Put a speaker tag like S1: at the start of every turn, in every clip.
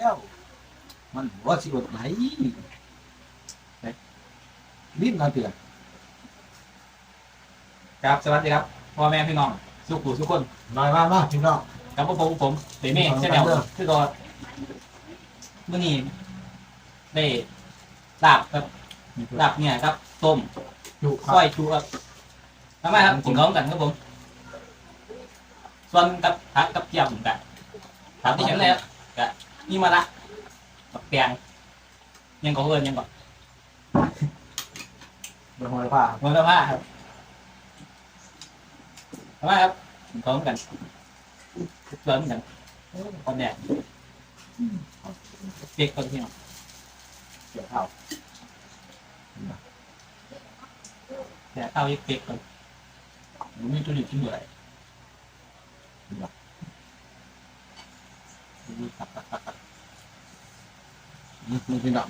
S1: แล้ว มันว่าสิอดไหนไหนลิ้นนาเตือน
S2: ครับสวัสดีครับพ่อแม่พี่น้องสุขุทุกคน
S1: มามามาพี่น้อง
S2: กับพวกผมผมเดมี่เช่นเดียวคือก็เมื่อนี้ได้ลาบครับลาบเนี่ยครับต้ม
S1: อยู่ครั
S2: ก้อบยชูครับทำไมครับกินของกันครับผมส่วนกับผักกับเจียมกันถามที่ฉันเลยครับกะ นี่มาละกับแปลงยังก็เอินยังก็
S1: เบอร์หัวผ้า
S2: เมืองละผ้าครับทำไมครับกินของกันเริ่มกันตอนเนี้ยเด็กคนที่น้อง
S1: เกี่ยวข้าว
S2: แต่เอาเด็กคนมันมีตัวนี้ที่เหนื่อยดูตักตักตักตัก
S1: อืมพี่น้อง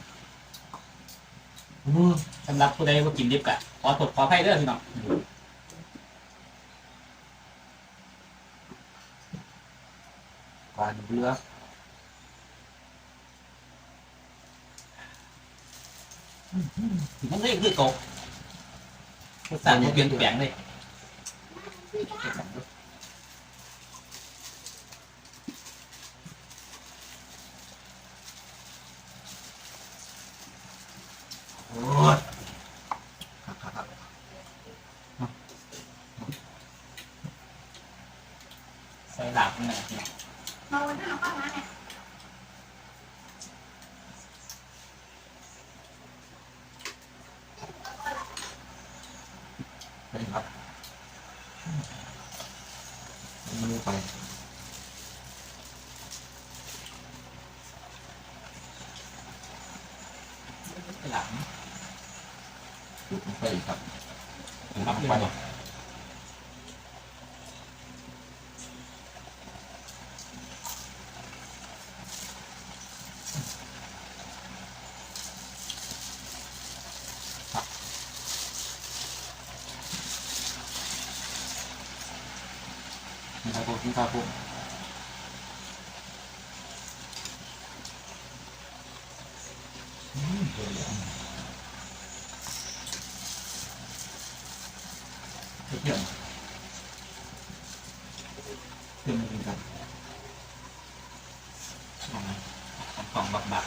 S1: อืม
S2: สำหรับผู้ใดว่ากินดิบกะขอตดขอให้เด้อพี่น้อง
S1: ปลาเรือ
S2: มันเลยคือโกรสชาติมันเปลี่ยนแปลงเลย
S1: โอ้ยครับครับครับ
S2: ใส่ หลาบนี่นะพี่น้อง
S3: มาวันหน้าป้ามาเนี่ย
S1: ไปครับมือไป
S2: หลาบ
S1: ไปครับ
S2: รับไป นี่ครับผมนี่ครับผม
S1: เที่ยง
S2: เพิ่มมือกันสองสองบักบัก